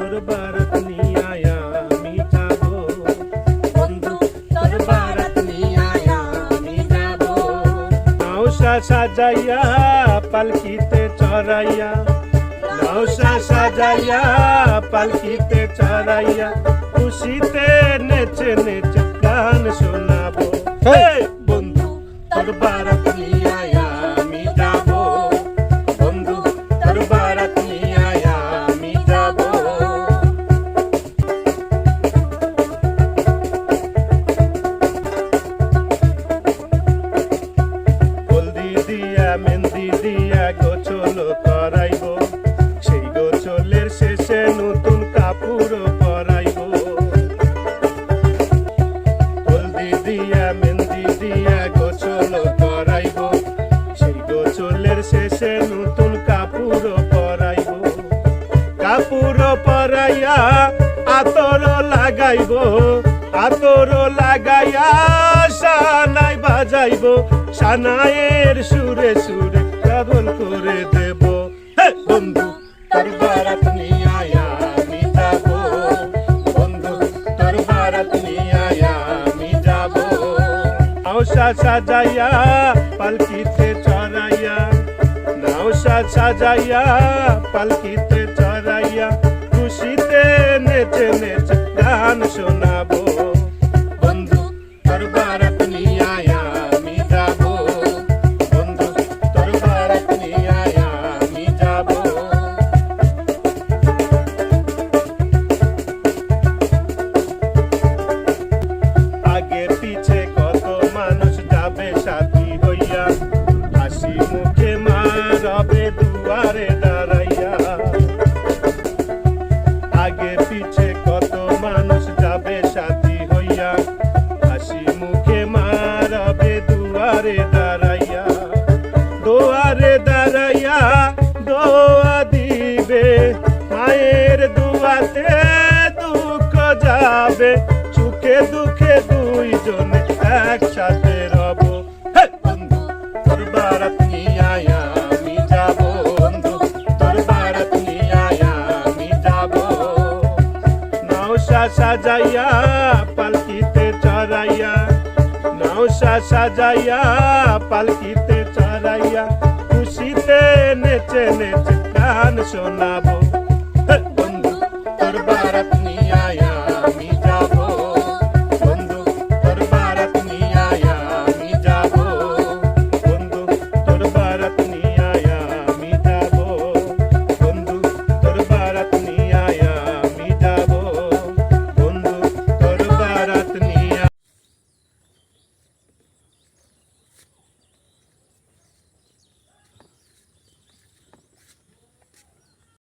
তোর বারাত নিয়ে আমি যাব। বন্ধু তোর বারাত নিয়া আমি যাব। নৌসা সাজাইয়া পালকিতে চড়াইয়া। নৌসা সাজাইয়া পালকিতে চড়াইয়া। খুশিতে নেচে নেচে গান শোনাবো। হে শেষে নতুন পরাইব। পরাইয়া আতর লাগাইব। আতর লাগাইয়া সানাই বাজাইব। সানায়ের সুরে সুরে কেবল করে দেব। বন্ধু নিয়ে আয়া বন্ধু তোর বারাত আয়া যাব। সাজাইয়া পালকিতে নাওসা সাজাইয়া, পালকিতে চড়াইয়া, খুশিতে নেচে নেচে গান শোনাবো। বন্ধু তোর বারাত আয়া বন্ধু আগে পিছে কত মানুষ যাবে সাথী হইয়া, হাসি মুখে মা রবে দুয়ারে দাঁড়াইয়া। আগে পিছে কত মানুষ যাবে, সাথী হইয়া হাসি মুখে মা রবে দুয়ারে দাঁড়াইয়া। দুয়ারে দাঁড়াইয়া দোয়া দিবে, মায়ের দুয়াতে দুঃখ যাবে, সুখে দুঃখে দুইজনে নৌসা সাজাইয়া পালকিতে চড়াইয়া নৌসা সাজাইয়া পালকিতে চড়াইয়া খুশিতে নেচে নেচে গান শোনাবো।